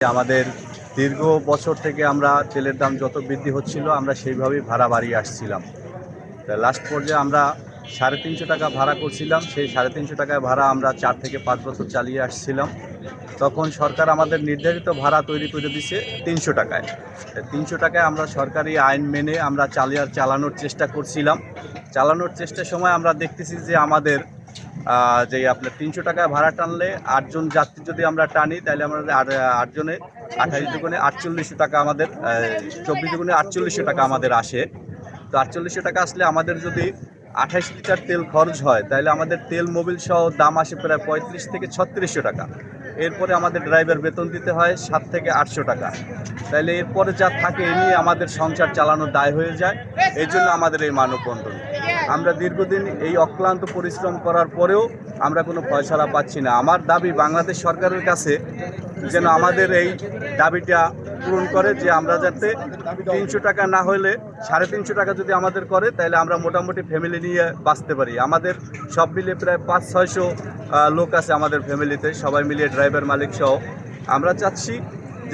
আমাদের দীর্ঘ বছর থেকে আমরা তেলের দাম যত বৃদ্ধি হচ্ছিল, আমরা সেইভাবেই ভাড়া বাড়িয়ে আসছিলাম। লাস্ট পর্যায়ে আমরা সাড়ে তিনশো টাকা ভাড়া করছিলাম। সেই সাড়ে তিনশো টাকায় ভাড়া আমরা চার থেকে পাঁচ বছর চালিয়ে আসছিলাম। তখন সরকার আমাদের নির্ধারিত ভাড়া তৈরি করে দিছে তিনশো টাকায়। তিনশো টাকায় আমরা সরকারি আইন মেনে আমরা চালিয়ে চালানোর চেষ্টা করছিলাম। চালানোর চেষ্টার সময় আমরা দেখতেছি যে আমাদের যে আপনার তিনশো টাকা ভাড়া টানলে আটজন যাত্রী যদি আমরা টানি, তাহলে আমাদের আটজনে আঠাশ দুগুণে আটচল্লিশশো টাকা আমাদের চব্বিশ দুগুণে আটচল্লিশশো টাকা আমাদের আসে। তো আটচল্লিশশো টাকা আসলে আমাদের যদি আঠাশ লিটার তেল খরচ হয়, তাহলে আমাদের তেল মোবিল সহ দাম আসে প্রায় পঁয়ত্রিশ থেকে ছত্রিশশো টাকা। এরপরে আমাদের ড্রাইভার বেতন দিতে হয় সাত থেকে আটশো টাকা। তাহলে এরপরে যা থাকে এ নিয়ে আমাদের সংসার চালানো দায় হয়ে যায়। এই জন্য আমাদের এই মানববন্ধন। আমরা দীর্ঘদিন এই অক্লান্ত পরিশ্রম করার পরেও আমরা কোনো ফয়সালা পাচ্ছি না। আমার দাবি বাংলাদেশ সরকারের কাছে যেন আমাদের এই দাবিটা পূরণ করে যে আমরা যাতে তিনশো টাকা না হলে সাড়ে তিনশো টাকা যদি আমাদের করে, তাহলে আমরা মোটামুটি ফ্যামিলি নিয়ে বাঁচতে পারি। আমাদের সব মিলিয়ে প্রায় পাঁচ, ছয়শো লোক আছে আমাদের ফ্যামিলিতে সবাই মিলিয়ে ড্রাইভার মালিক সহ। আমরা চাচ্ছি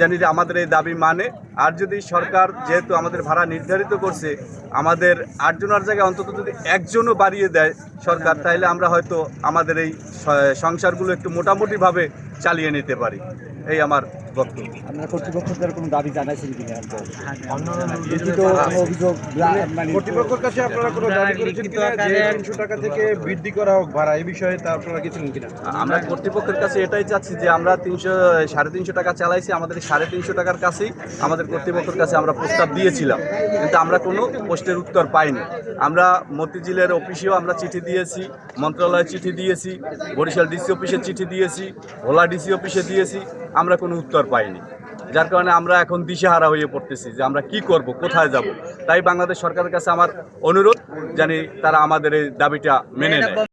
জানি যে আমাদের এই দাবি মানে। আর যদি সরকার যেহেতু আমাদের ভাড়া নির্ধারিত করছে, আমাদের আটজনের জায়গায় অন্তত যদি একজনও বাড়িয়ে দেয় সরকার, তাহলে আমরা হয়তো আমাদের এই সংসারগুলো একটু মোটামুটিভাবে চালিয়ে নিতে পারি। এই আমার বক্তব্য আপনারা কর্তৃপক্ষদের কোনো দাবি জানাইছেন কিনা? লিখিত অভিযোগ মানে কর্তৃপক্ষের কাছে আপনারা কোনো দাবি করেছেন কিনা? যে তিনশো টাকা থেকে বৃদ্ধি করা হোক ভাড়া এই বিষয়ে তা আপনারা গেছিলেন কিনা? আমরা কর্তৃপক্ষের কাছে এটাই চাচ্ছি যে আমরা তিনশো সাড়ে তিনশো টাকা চালাইছি আমাদের সাড়ে তিনশো টাকার কাছেই আমাদের কর্তৃপক্ষের কাছে আমরা প্রস্তাব দিয়েছিলাম। কিন্তু আমরা কোনো পোস্টের উত্তর পাইনি। আমরা মতিঝিলের অফিসেও আমরা চিঠি দিয়েছি মন্ত্রণালয়ে চিঠি দিয়েছি বরিশাল ডিসি অফিসে চিঠি দিয়েছি ভোলা ডিসি অফিসে দিয়েছি আমরা কোনো উত্তর পাইনি। যার কারণে আমরা এখন দিশেহারা হয়ে পড়তেছি যে আমরা কি করব, কোথায় যাব। তাই বাংলাদেশ সরকারের কাছে আমার অনুরোধ জানি তারা আমাদের এই দাবিটা মেনে নেয়।